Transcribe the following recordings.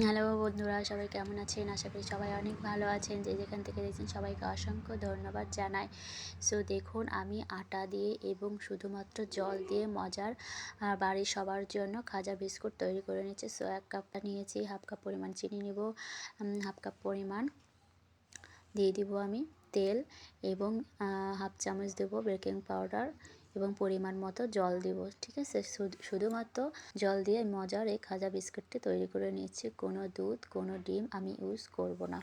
Hello বন্ধুরা, সবাই কেমন আছেন? আশা করি সবাই অনেক ভালো আছেন। যে যেখান থেকে দেখছেন সবাইকে অসংখ্য ধন্যবাদ জানাই। সো দেখুন, আমি আটা দিয়ে এবং শুধুমাত্র জল দিয়ে মজার বাড়ির সবার জন্য খাজা বিস্কুট তৈরি করে নিচ্ছি সো এক কাপটা নিয়েছি, হাফ কাপ পরিমাণ চিনি নেব হাফ কাপ পরিমাণ দিয়ে দিব আমি তেল এবং হাফ চামচ দেবো বেকিং পাউডার। এবং পরিমাণ মতো জল দিব, ঠিক আছে? শুধু- শুধুমাত্র জল দিয়ে মজার এই খাজা বিস্কুটটি তৈরি করে নিয়েছি। কোনো দুধ, কোনো ডিম আমি ইউজ করব না।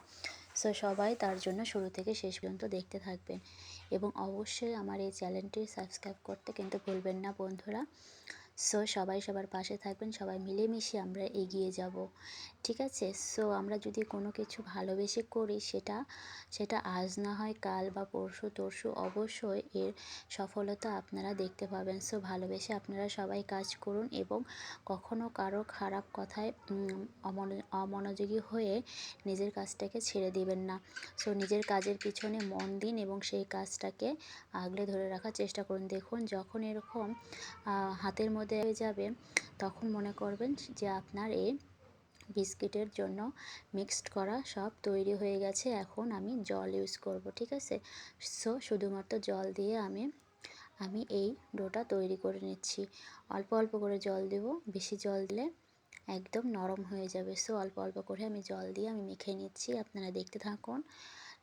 সো সবাই তার জন্য শুরু থেকে শেষ পর্যন্ত দেখতে থাকবেন। এবং অবশ্যই আমার এই চ্যানেলটি সাবস্ক্রাইব করতে কিন্তু ভুলবেন না বন্ধুরা। সো সবাই সবার পাশে থাকবেন, সবাই মিলেমিশে আমরা এগিয়ে যাব, ঠিক আছে? সো আমরা যদি কোনো কিছু ভালোবেসে করি, সেটা সেটা আজ না হয় কাল বা পরশু, তরশু অবশ্যই এর সফলতা আপনারা দেখতে পাবেন। সো ভালোবেসে আপনারা সবাই কাজ করুন এবং কখনো কারও খারাপ কথায় অমনো- অমনোযোগী হয়ে নিজের কাজটাকে ছেড়ে দিবেন না। সো নিজের কাজের পিছনে মন দিন এবং সেই কাজটাকে আগলে ধরে রাখার চেষ্টা করুন। দেখুন, যখন এরকম হাতের মধ্যে হয়ে যাবে, তখন মনে করবেন যে আপনার এই বিস্কিটের জন্য মিক্সড করা সব তৈরি হয়ে গেছে। এখন আমি জল ইউজ করব, ঠিক আছে? সো শুধুমাত্র জল দিয়ে আমি আমি এই ডোটা তৈরি করে নিচ্ছি। অল্প অল্প করে জল দেব, বেশি জল দিলে একদম নরম হয়ে যাবে। সো অল্প অল্প করে আমি জল দিয়ে আমি মেখে নিচ্ছি। আপনারা দেখতে থাকুন।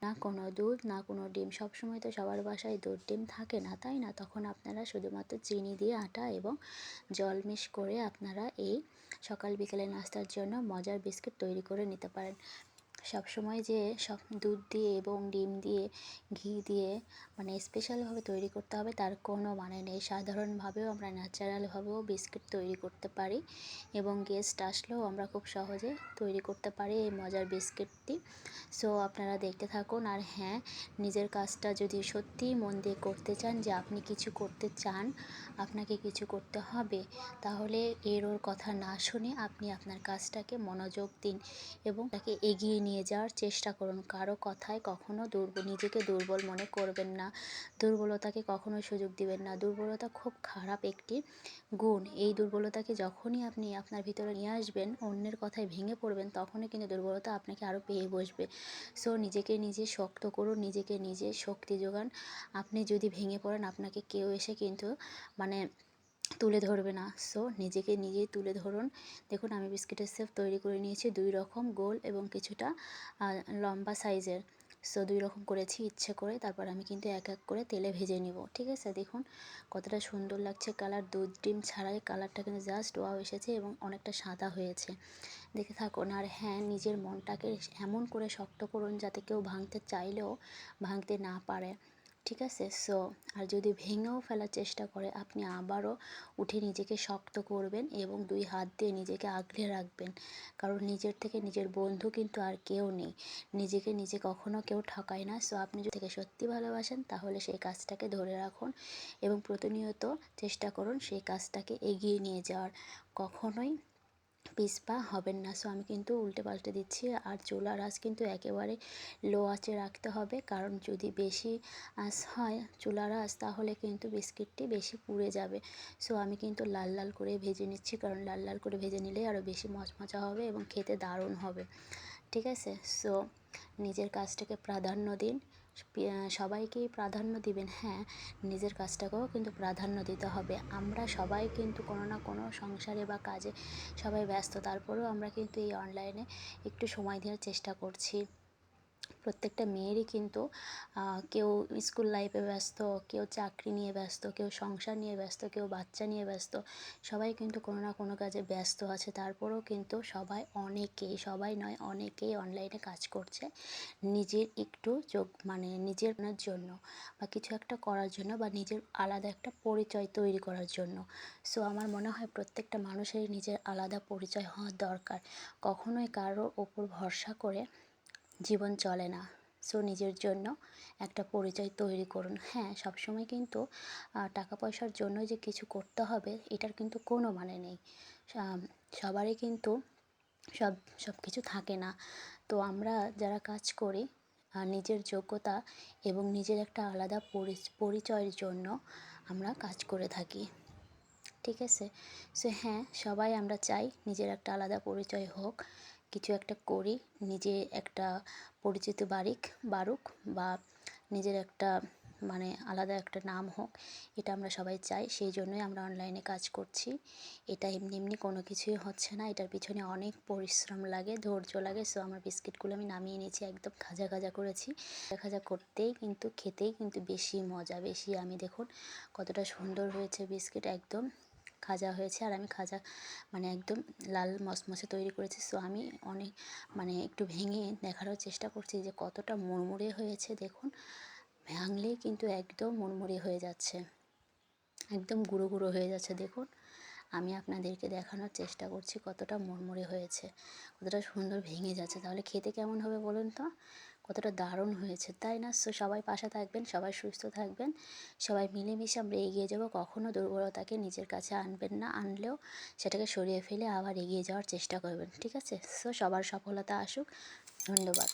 না কোনো দুধ, না কোনো ডিম। সবসময় তো সবার বাসায় দুধ ডিম থাকে না, তাই না? তখন আপনারা শুধুমাত্র চিনি দিয়ে আটা এবং জল মিশ করে আপনারা এই সকাল বিকেলে নাস্তার জন্য মজার বিস্কিট তৈরি করে নিতে পারেন। সবসময় যে সব দুধ দিয়ে এবং ডিম দিয়ে, ঘি দিয়ে মানে স্পেশালভাবে তৈরি করতে হবে, তার কোনো মানে নেই। সাধারণভাবেও আমরা ন্যাচারালভাবেও বিস্কিট তৈরি করতে পারি এবং গেস্ট আসলেও আমরা খুব সহজে তৈরি করতে পারি এই মজার বিস্কিটটি সো আপনারা দেখতে থাকুন। আর হ্যাঁ নিজের কাজটা যদি সত্যিই মন দিয়ে করতে চান যে আপনি কিছু করতে চান, আপনাকে কিছু করতে হবে, তাহলে এর ওর কথা না শুনে আপনি আপনার কাজটাকে মনোযোগ দিন এবং তাকে এগিয়ে নিয়ে যাওয়ার চেষ্টা করুন। কারও কথায় কখনো দুর্বল নিজেকে দুর্বল মনে করবেন না। দুর্বলতাকে কখনোই সুযোগ দিবেন না। দুর্বলতা খুব খারাপ একটি গুণ। এই দুর্বলতাকে যখনই আপনি আপনার ভিতরে নিয়ে আসবেন, অন্যের কথায় ভেঙে পড়বেন, তখনই কিন্তু দুর্বলতা আপনাকে আরও পেয়ে বসবে। সো, নিজেকে নিজে শক্ত করুন, নিজেকে নিজে শক্তি যোগান। আপনি যদি ভেঙে পড়েন, আপনাকে কেউ এসে কিন্তু মানে তুলে ধরবে না। সো, নিজেকে নিজেই তুলে ধরুন। দেখুন, আমি বিস্কিটের শেপ তৈরি করে নিয়েছি। দুই রকম গোল এবং কিছুটা লম্বা সাইজের। সো, দুই রকম করেছি, ইচ্ছে করে। তারপর আমি কিন্তু এক এক করে তেলে ভেজে নিব। ঠিক আছে? দেখুন, কতটা সুন্দর লাগছে কালার। দুধ, ডিম ছাড়াই কালারটা কিন্তু জাস্ট ওয়াও এসেছে এবং অনেকটা সাদা হয়েছে। দেখে থাকুন, আর হ্যাঁ নিজের মনটাকে এমন করে শক্ত করুন যাতে কেউ ভাঙতে চাইলেও ভাঙতে না পারে। ঠিক আছে? সো আর যদি ভেঙেও ফেলার চেষ্টা করে, আপনি আবারও উঠে নিজেকে শক্ত করবেন এবং দুই হাত দিয়ে নিজেকে আগলে রাখবেন। কারণ নিজের থেকে নিজের বন্ধু কিন্তু আর কেউ নেই। নিজেকে নিজে কখনো কেউ ঠকায় না। সো আপনি যদি থেকে সত্যি ভালোবাসেন, তাহলে সেই কাজটাকে ধরে রাখুন এবং প্রতিনিয়ত চেষ্টা করুন সেই কাজটাকে এগিয়ে নিয়ে যাওয়ার। কখনোই পিসপা হবেন না। সো আমি কিন্তু উল্টে পাল্টে দিচ্ছি। আর চুলার আঁচ কিন্তু একেবারে লো আঁচে রাখতে হবে। কারণ যদি বেশি আঁচ হয় চুলার আঁচ, তাহলে কিন্তু বিস্কিটটি বেশি পুড়ে যাবে। সো আমি কিন্তু লাল লাল করে ভেজে নিচ্ছি। কারণ লাল লাল করে ভেজে নিলে আরও বেশি মচমচা হবে এবং খেতে দারুণ হবে। ঠিক আছে? সো নিজের কাজটাকে প্রাধান্য দিন। সবাইকেই প্রাধান্য দিবেন। হ্যাঁ নিজের কাজটাকেও কিন্তু প্রাধান্য দিতে হবে। আমরা সবাই কিন্তু কোনো না কোনো সংসারে বা কাজে সবাই ব্যস্ত। তারপরেও আমরা কিন্তু এই অনলাইনে একটু সময় দেওয়ার চেষ্টা করছি। প্রত্যেকটা মেয়েরই কিন্তু কেউ স্কুল লাইফে ব্যস্ত, কেউ চাকরি নিয়ে ব্যস্ত, কেউ সংসার নিয়ে ব্যস্ত, কেউ বাচ্চা নিয়ে ব্যস্ত, সবাই কিন্তু কোনো না কোনো কাজে ব্যস্ত আছে। তারপরেও কিন্তু সবাই অনেকেই, সবাই নয়, অনেকেই অনলাইনে কাজ করছে নিজের একটু যোগ মানে নিজের জন্য বা কিছু একটা করার জন্য বা নিজের আলাদা একটা পরিচয় তৈরি করার জন্য। সো আমার মনে হয় প্রত্যেকটা মানুষেরই নিজের আলাদা পরিচয় হওয়া দরকার। কখনোই কারোর ওপর ভরসা করে জীবন চলে না। সো নিজের জন্য একটা পরিচয় তৈরি করুন। হ্যাঁ সবসময় কিন্তু টাকা পয়সার জন্য যে কিছু করতে হবে, এটার কিন্তু কোনো মানে নেই। সবারই কিন্তু সব সব কিছু থাকে না। তো আমরা যারা কাজ করি নিজের যোগ্যতা এবং নিজের একটা আলাদা পরি- পরিচয়ের জন্য আমরা কাজ করে থাকি। ঠিক আছে? সো হ্যাঁ সবাই আমরা চাই নিজের একটা আলাদা পরিচয় হোক। কিছু একটা করি নিজে একটা পরিচিত বাড়িক বাড়ুক বা নিজের একটা মানে আলাদা একটা নাম হোক, এটা আমরা সবাই চাই। সেই জন্যই আমরা অনলাইনে কাজ করছি। এটা এমনি এমনি কোনো কিছুই হচ্ছে না। এটার পিছনে অনেক পরিশ্রম লাগে, ধৈর্য লাগে। সো আমার বিস্কিটগুলো আমি নামিয়ে নিয়েছি একদম খাজা খাজা করেছি। খাজা করতেই কিন্তু, খেতেই কিন্তু বেশি মজা, বেশি আমি দেখুন কতটা সুন্দর হয়েছে বিস্কিট, একদম খাজা হয়েছে আর আমি খাজা মানে একদম লাল মসমসে তৈরি করেছি। সো আমি অনেক মানে একটু ভেঙে দেখানোর চেষ্টা করছি যে কতটা মুড়মুড়ে হয়েছে। দেখুন ভাঙলেই কিন্তু একদম মুড়মুড়ে হয়ে যাচ্ছে। একদম গুঁড়ো গুঁড়ো হয়ে যাচ্ছে। দেখুন, আমি আপনাদেরকে দেখানোর চেষ্টা করছি কতটা মুড়মুড়ে হয়েছে, কতটা সুন্দর ভেঙে যাচ্ছে। তাহলে খেতে কেমন হবে বলুন তো? কতটা দারুণ হয়েছে, তাই না? সো সবাই পাশে থাকবেন, সবাই সুস্থ থাকবেন, সবাই মিলেমিশে আমরা এগিয়ে যাব কখনও দুর্বলতাকে নিজের কাছে আনবেন না, আনলেও সেটাকে সরিয়ে ফেলে আবার এগিয়ে যাওয়ার চেষ্টা করবেন, ঠিক আছে? সো সবার সফলতা আসুক, ধন্যবাদ।